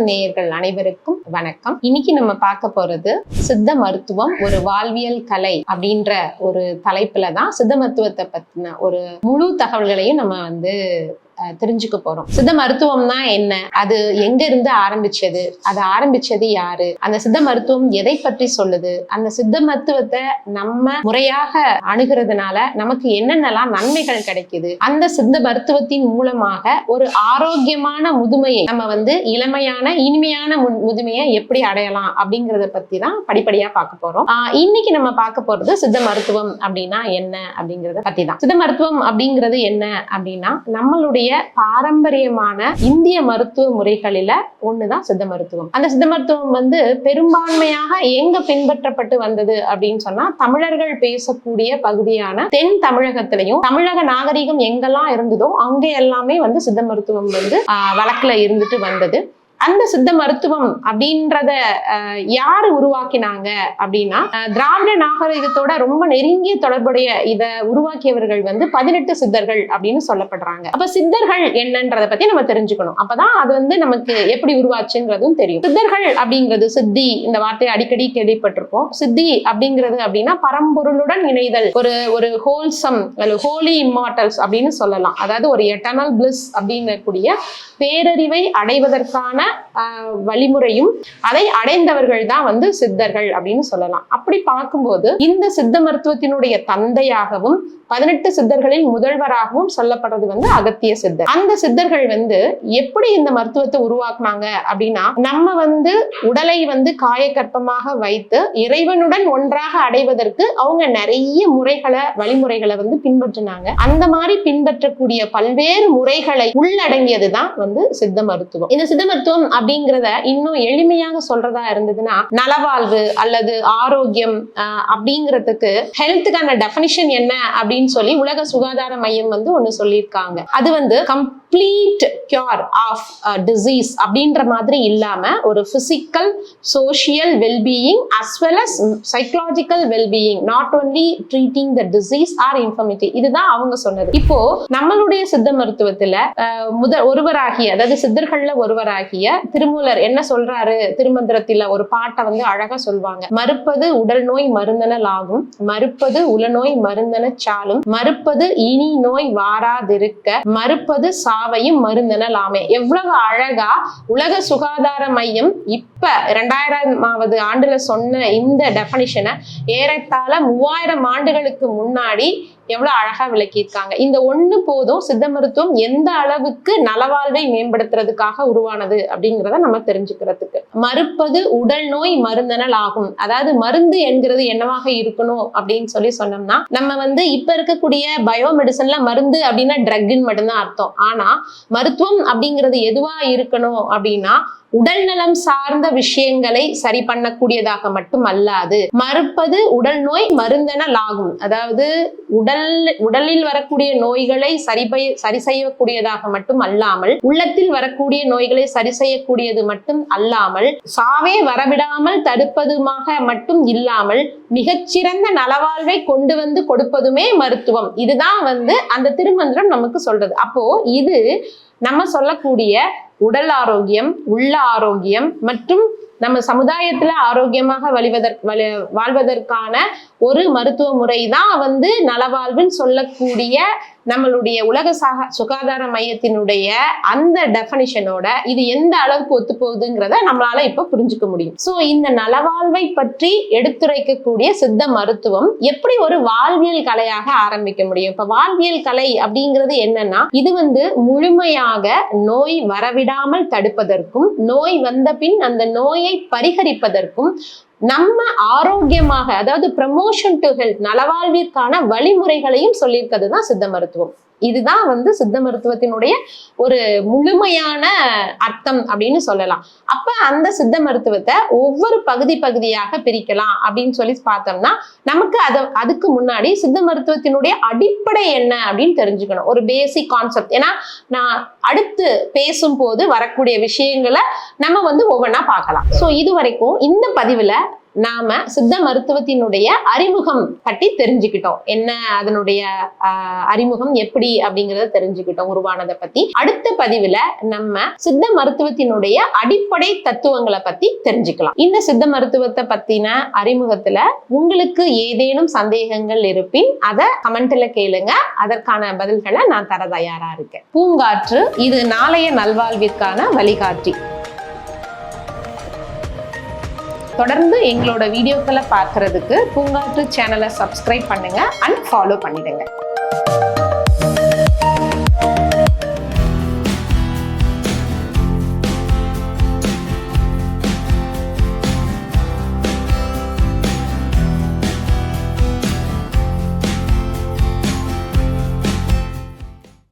நேயர்கள் அனைவருக்கும் வணக்கம். இன்னைக்கு நம்ம பார்க்க போறது சித்த மருத்துவம் ஒரு வாழ்வியல் கலை அப்படின்ற ஒரு தலைப்புல தான் சித்த மருத்துவத்தை பத்தின ஒரு முழு தகவல்களையும் நம்ம வந்து தெரிஞ்சுக்க போறோம். சித்த மருத்துவம்னா என்ன? அது எங்க இருந்து ஆரம்பிச்சது? அது ஆரம்பிச்சது யாரு? அந்த சித்த மருத்துவம் எதை பற்றி சொல்லுது? அந்த சித்த மருத்துவத்தை நம்ம முறையாக அணுகிறதுனால நமக்கு என்னென்னலாம் நன்மைகள் கிடைக்குது? அந்த சித்த மருத்துவத்தின் மூலமாக ஒரு ஆரோக்கியமான முதுமையை நம்ம வந்து இளமையான இனிமையான முதுமையை எப்படி அடையலாம் அப்படிங்கறத பத்தி தான் படிப்படியா பார்க்க போறோம். இன்னைக்கு நம்ம பார்க்க போறது சித்த மருத்துவம் அப்படின்னா என்ன அப்படிங்கறத பத்தி தான். சித்த மருத்துவம் அப்படிங்கிறது என்ன அப்படின்னா நம்மளுடைய பாரம்பரியமான இந்திய மருத்துவ முறைகளில ஒண்ணுதான் சித்த மருத்துவம். அந்த சித்த மருத்துவம் வந்து பெரும்பான்மையாக எங்க பின்பற்றப்பட்டு வந்தது அப்படின்னு சொன்னா தமிழர்கள் பேசக்கூடிய பகுதியான தென் தமிழகத்திலையும் தமிழக நாகரிகம் எங்கெல்லாம் இருந்ததோ அங்கே எல்லாமே வந்து சித்த மருத்துவம் வந்து வழக்குல இருந்துட்டு வந்தது. அந்த சித்த மருத்துவம் அப்படின்றத யாரு உருவாக்கினாங்க அப்படின்னா திராவிட நாகரிகத்தோட ரொம்ப நெருங்கிய தொடர்புடைய இதை உருவாக்கியவர்கள் வந்து பதினெட்டு சித்தர்கள் அப்படின்னு சொல்லப்படுறாங்க. அப்ப சித்தர்கள் என்னன்றத பத்தி நம்ம தெரிஞ்சுக்கணும். அப்பதான் அது வந்து நமக்கு எப்படி உருவாச்சுங்கிறதும் தெரியும். சித்தர்கள் அப்படிங்கிறது சித்தி இந்த வார்த்தையை அடிக்கடி கேள்விப்பட்டிருப்போம். சித்தி அப்படிங்கிறது அப்படின்னா பரம்பொருளுடன் இணைதல். ஒரு ஒரு ஹோல்சம் ஹோலி இம்மார்டல்ஸ் அப்படின்னு சொல்லலாம். அதாவது ஒரு எட்டர்னல் பிளிஸ் அப்படிங்கக்கூடிய பேரறிவை அடைவதற்கான வழிமுறையும் அதை அடைந்தவர்கள் தான் வந்து சித்தர்கள் அப்படின்னு சொல்லலாம். அப்படி பார்க்கும்போது இந்த சித்த மருத்துவத்தினுடைய தந்தையாகவும் பதினெட்டு சித்தர்களில் முதல்வராகவும் சொல்லப்படுறது வந்து அகத்திய சித்தர். அந்த சித்தர்கள் வந்து எப்படி இந்த மருத்துவத்தை உருவாக்குனாங்க அப்படின்னா நம்ம வந்து உடலை வந்து காயக்கற்பமாக வைத்து இறைவனுடன் ஒன்றாக அடைவதற்கு அவங்க நிறைய முறைகளை வழிமுறைகளை வந்து பின்பற்றினாங்க. அந்த மாதிரி பின்பற்றக்கூடிய பல்வேறு முறைகளை உள்ளடங்கியது தான் வந்து சித்த மருத்துவம். இந்த சித்த மருத்துவம் அப்படிங்கிறத இன்னும் எளிமையாக சொல்றதா இருந்ததுன்னா நலவாழ்வு அல்லது ஆரோக்கியம் அப்படிங்கிறதுக்கு ஹெல்த்துக்கான டெஃபினிஷன் என்ன அப்படின்னு சொல்லி உலக சுகாதார மையம் வந்து ஒண்ணு சொல்லியிருக்காங்க. அது வந்து கம்ப்ளீட் கியூர் ஆஃப் டிசீஸ் அப்படின்ற மாதிரி இல்லாம ஒரு physical social wellbeing as well as psychological wellbeing not only treating the disease or infirmity இதுதான் அவங்க சொன்னது. இப்போ நம்மளுடைய சித்த மருத்துவத்துல முத ஒருவராகிய அதாவது சித்தர்கள்ல ஒருவராகிய திருமூலர் என்ன சொல்றாரு? திருமந்திரத்தில ஒரு பாட்டை வந்து அழகா சொல்வாங்க. மறுப்பது உடல் நோய் மருந்தனல் ஆகும் மறுப்பது உளநோய் மருந்தன சாலும் மறுப்பது இனி நோய் வாராதிருக்க மறுப்பது சாவையும் மருந்தனல் ஆமே எவ்வளவு அழகா உலக சுகாதார மையம் இப்ப இரண்டாயிரமாவது ஆண்டுல சொன்ன இந்த டெபனிஷனை ஏறத்தாழ மூவாயிரம் ஆண்டுகளுக்கு முன்னாடி எவ்வளவு அழகா விளக்கியிருக்காங்க. இந்த ஒண்ணு போதும் சித்த மருத்துவம் எந்த அளவுக்கு நலவாழ்வை மேம்படுத்துறதுக்காக உருவானது அப்படிங்கிறத நம்ம தெரிஞ்சுக்கிறதுக்கு. மறுப்பது உடல் நோய் மருந்தனல் ஆகும். அதாவது மருந்து என்கிறது என்னவாக இருக்கணும் அப்படின்னு சொல்லி சொன்னோம்னா நம்ம வந்து இப்ப இருக்கக்கூடிய பயோமெடிசன்ல மருந்து அப்படின்னா ட்ரக்னு மட்டும்தான் அர்த்தம். ஆனா மருத்துவம் அப்படிங்கிறது எதுவா இருக்கணும் அப்படின்னா உடல் நலம் சார்ந்த விஷயங்களை சரி பண்ணக்கூடியதாக மட்டும் அல்லாது மறுப்பது உடல் நோய் மருந்தெனல் ஆகும். அதாவது உடல் உடலில் வரக்கூடிய நோய்களை சரி சரி செய்யக்கூடியதாக மட்டும் அல்லாமல் உள்ளத்தில் வரக்கூடிய நோய்களை சரி செய்யக்கூடியது மட்டும் அல்லாமல் சாவே வரவிடாமல் தடுப்பதுமாக மட்டும் இல்லாமல் மிகச்சிறந்த நலவாழ்வை கொண்டு வந்து கொடுப்பதுமே மருத்துவம். இதுதான் வந்து அந்த திருமந்திரம் நமக்கு சொல்றது. அப்போ இது நம்ம சொல்லக்கூடிய உடல் ஆரோக்கியம் உள்ள ஆரோக்கியம் மற்றும் நம்ம சமுதாயத்துல ஆரோக்கியமாக வழிவதற்கு வழி வாழ்வதற்கான ஒரு மருத்துவ முறை தான் வந்து நலவாழ்வுன்னு சொல்லக்கூடிய நம்மளுடைய உலக சக சுகாதார மையத்தினுடைய அந்த டெஃபனிஷனோட இது எந்த அளவுக்கு ஒத்து போகுதுங்கிறத நம்மளால இப்ப புரிஞ்சுக்க முடியும். சோ இந்த நலவாழ்வை பற்றி எடுத்துரைக்கக்கூடிய சித்த மருத்துவம் எப்படி ஒரு வாழ்வியல் கலையாக ஆரம்பிக்க முடியும்? இப்ப வாழ்வியல் கலை அப்படிங்கிறது என்னன்னா இது வந்து முழுமையாக நோய் வரவிடாமல் தடுப்பதற்கும் நோய் வந்த பின் அந்த நோயை பரிகரிப்பதற்கும் நம்ம ஆரோக்கியமாக அதாவது ப்ரமோஷன் டு ஹெல்த் நலவாழ்விற்கான வழிமுறைகளையும் சொல்லியிருக்கிறது தான் சித்த மருத்துவம். இதுதான் வந்து சித்த மருத்துவத்தினுடைய ஒரு முழுமையான அர்த்தம் அப்படின்னு சொல்லலாம். அப்ப அந்த சித்த மருத்துவத்தை ஒவ்வொரு பகுதி பகுதியாக பிரிக்கலாம் அப்படின்னு சொல்லி பார்த்தோம்னா நமக்கு அது அதுக்கு முன்னாடி சித்த மருத்துவத்தினுடைய அடிப்படை என்ன அப்படின்னு தெரிஞ்சுக்கணும். ஒரு பேசிக் கான்செப்ட் ஏன்னா நான் அடுத்து பேசும்போது வரக்கூடிய விஷயங்களை நம்ம வந்து ஒவ்வொன்றா பார்க்கலாம். ஸோ இது வரைக்கும் இந்த பதிவில் நாம சித்த மருத்துவத்தினுடைய அறிமுகம் பற்றி தெரிஞ்சுக்கிட்டோம். என்ன அதனுடைய ஆஹ், அறிமுகம் எப்படி அப்படிங்கறத தெரிஞ்சுக்கிட்டோம் உருவானதை பத்தி. அடுத்த பதிவுல நம்ம சித்த மருத்துவத்தினுடைய அடிப்படை தத்துவங்களை பத்தி தெரிஞ்சுக்கலாம். இந்த சித்த மருத்துவத்தை பத்தின அறிமுகத்துல உங்களுக்கு ஏதேனும் சந்தேகங்கள் இருப்பின் அதை கமெண்ட்ல கேளுங்க. அதற்கான பதில்களை நான் தர தயாரா இருக்கேன். பூங்காற்று இது நாளைய நல்வாழ்விற்கான வழிகாட்டி. தொடர்ந்து எங்களோட வீடியோக்களை பார்க்கறதுக்கு பூங்காற்று சேனலை சப்ஸ்கிரைப் பண்ணுங்க அண்ட் ஃபாலோ பண்ணிடுங்க.